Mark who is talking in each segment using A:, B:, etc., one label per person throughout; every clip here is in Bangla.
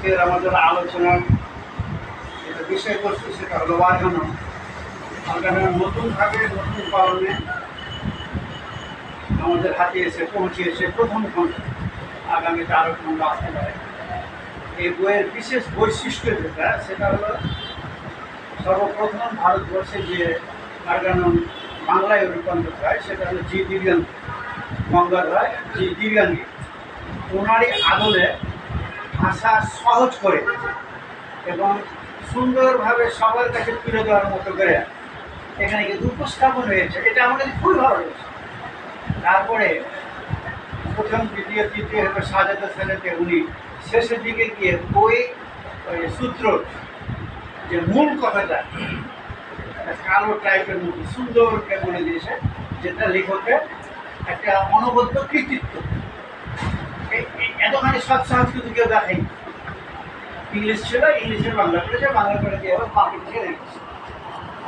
A: আজকের আমাদের আলোচনার যেটা বিষয়বস্তু সেটা হলো অর্গানন অর্গানন নতুনভাবে নতুন কারণে আমাদের হাতে এসে পৌঁছিয়েছে প্রথম খণ্ড। আগামীতে আরও খণ্ড আসতে পারে। এই বইয়ের বিশেষ বৈশিষ্ট্য যেটা, সেটা হলো সর্বপ্রথম ভারতবর্ষে যে অর্গানন বাংলায় রূপান্তর হয়, সেটা হলো জি দিব্যাঙ্গ। গঙ্গাধর জি দিব্যাঙ্গী। ওনারই আদলে ভাষা সহজ করে এবং সুন্দরভাবে সবার কাছে তুলে দেওয়ার মতো করে এখানে কিন্তু উপস্থাপন হয়েছে। এটা আমাদের খুবই ভালো লেগেছে তারপরে প্রথম, দ্বিতীয়, তৃতীয় হেবে সাজাতে সাজাতে উনি শেষের দিকে গিয়ে ওই সূত্র, যে মূল কথাটা কালো টাইপের মধ্যে সুন্দর বলে দিয়েছে, যেটা লেখকের একটা অনবদ্য কৃতিত্ব। এতখানি সব সহজ কিন্তু কেউ দেখেনি ইংলিশ ছিল, ইংলিশের বাংলা করেছে বাংলা করে দিয়ে বাকি থেকে রেখেছে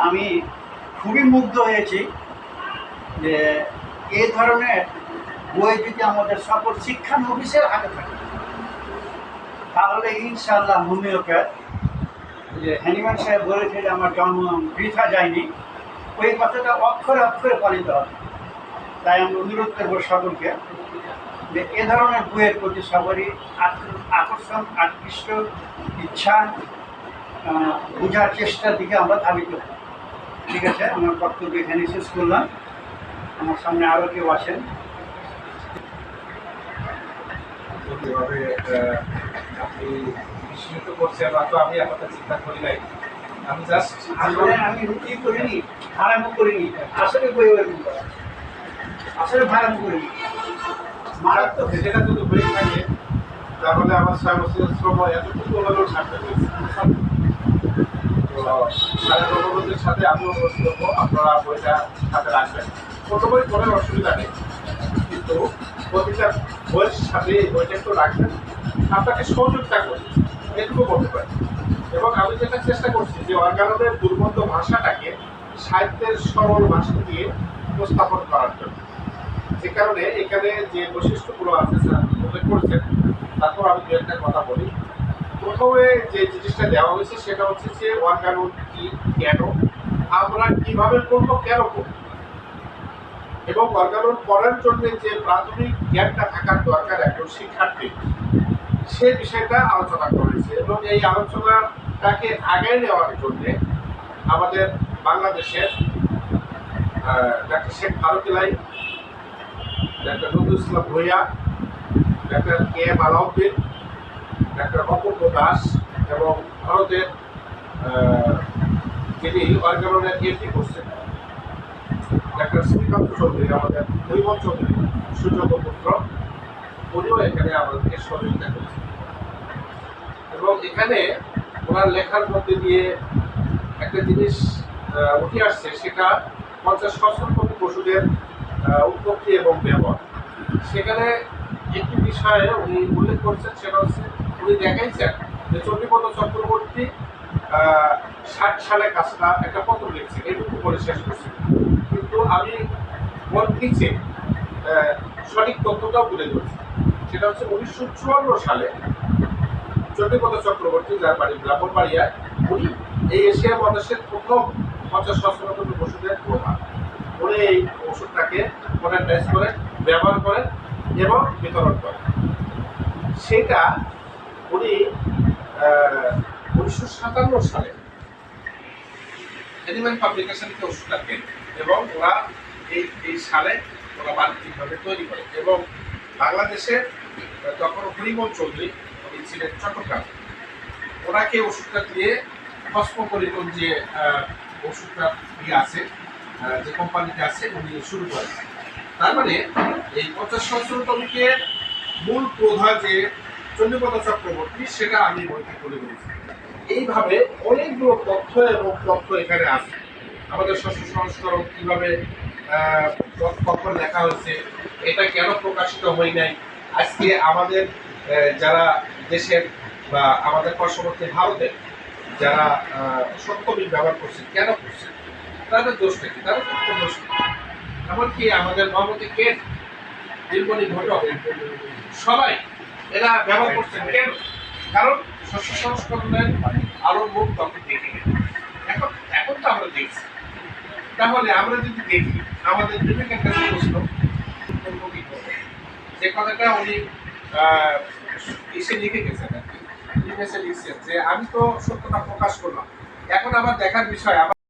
A: আমি খুবই মুগ্ধ হয়েছি যে এই ধরনের বই যদি আমাদের সকল শিক্ষানবিশের হাতে থাকে, তাহলে ইনশাআল্লাহ হোমিওপ্যাথ যে হ্যানিম্যান সাহেব বলেছে যে আমার জন্ম বৃথা যায়নি। ওই কথাটা অক্ষরে অক্ষরে পালিত হবে তাই আমি অনুরোধ করব সকলকে যে এ ধরনের বইয়ের প্রতি সবারই আকর্ষণ আকৃষ্ট ইচ্ছা বোঝার চেষ্টার দিকে আমরা ধাবিত। হই। ঠিক আছে আমার বক্তব্য এখানে শেষ করলাম। আমার সামনে আরও কেউ আসেন?
B: আপনি বিস্মিত করছেন বা তো আমি চিন্তা করি নাই। আমি জাস্ট
A: আসলে আমি রুটি করিনি করিনি। আসলে বই আসলে ভাড়ামো করিনি।
B: যদি থাকে আমার তো সাথে আপনারা বইটা হাতে রাখবেন। বই কোনো অসুবিধা নেই, কিন্তু প্রতিটা বইয়ের সাথে বইটা একটু রাখবেন। আপনাকে সহযোগিতা করি এটুকু বলতে পারি। এবং আমি যেটা চেষ্টা করছি যে অর্গাননের দুর্গন্ধ ভাষাটাকে সাহিত্যের সরল ভাষা দিয়ে উপস্থাপন করার জন্য। যে কারণে এখানে যে বৈশিষ্ট্যগুলো আছে স্যার উল্লেখ করেছেন, তারপর আমি দু একটা কথা বলি। প্রথমে যে জিনিসটা দেওয়া হয়েছে সেটা হচ্ছে যে অর্গানন কি কেন, আমরা কীভাবে করব, কেন করব? এবং অর্গানন করার জন্য যে প্রাথমিক জ্ঞানটা থাকার দরকার একজন শিক্ষার্থী, সে বিষয়টা আলোচনা করেছে। এবং এই আলোচনাটাকে আগে নেওয়ার জন্য আমাদের বাংলাদেশের doctor Sheikh ফারুকিলাই doctor Nazrul Islam Bhuiyan, doctor K M Alauddin, doctor Apurba Das এবং ভারতের যিনি অর্গাননের এমপি করছেন, ডাক্তার শ্রীকান্ত চৌধুরী, আমাদের হৈমন চৌধুরী, সুযোগ্য পুত্র, উনিও এখানে আমাদেরকে সহযোগিতা করছেন। এবং এখানে ওনার লেখার মধ্যে দিয়ে একটা জিনিস উঠে আসছে, সেটা পঞ্চাশ ফসলপতি পশুদের উৎপত্তি এবং ব্যবহার। সেখানে একটি বিষয়ে উনি উল্লেখ করছেন, সেটা হচ্ছে উনি দেখাইছেন যে চন্ডীপদ চক্রবর্তী ষাট সালে কাজটা একটা পত্র লিখছেন, এটুকু করে শেষ করছেন কিন্তু আমি মন দিচ্ছে সঠিক তথ্যটাও তুলে ধরছি। সেটা হচ্ছে উনিশশো চুয়ান্ন সালে চন্ডীপদ চক্রবর্তী, যার বাড়ি ব্রাহ্মণবাড়িয়ায় উনি এই এশিয়া মহাদেশের প্রথম পঞ্চাশ সচেতন বসুদের প্রধান। উনি ওষুধটাকে মডার্নাইজ ব্যবহার করেন এবং বিতরণ করেন। সেটা উনি উনিশশো সাতান্ন সালে অ্যানিম্যাল পাবলিকেশনকে ওষুধটা কেন এবং ওরা এই এই সালে ওরা বাণিজ্যিকভাবে তৈরি করে এবং বাংলাদেশে, তখন হরিমন চৌধুরী, উনি ছিলেন চট্টগ্রাম। ওনাকে ওষুধটা দিয়ে কসমোপলিটন যে ওষুধটা ইয়ে আছে যে কোম্পানিতে আছে, উনি শুরু করেন তার মানে এই পঞ্চাশ সহস্রতমকে মূল প্রধা যে চন্দ্রপদ চক্রবর্তী, সেটা আমি বইতে তুলে ধরেছি এইভাবে অনেকগুলো তথ্য এবং তথ্য এখানে আছে। আমাদের শস্য সংস্করণ কীভাবে কখন লেখা হয়েছে, এটা কেন প্রকাশিত হয় নাই? আজকে আমাদের যারা দেশের বা আমাদের পার্শ্ববর্তী ভারতের যারা সত্যবিদ ব্যবহার করছে, কেন করছে? তাদের দোষটা কি? তাদের দোষ। এমনকি আমাদের মহামতি কেন দিলমণি ঘটক সবাই এরা ব্যবহার করছেন কেন? কারণ শস্য সংস্করণের আলো মুখ তখন দেখে এখন এখন তো আমরা দেখছি। তাহলে আমরা যদি দেখি, আমাদের বিবেকের কাছে প্রশ্ন? যে কথাটা উনি এসে লিখে গেছেন আর লিখেছে লিখছেন যে, আমি তো সত্যটা প্রকাশ করলাম। এখন আমার দেখার বিষয়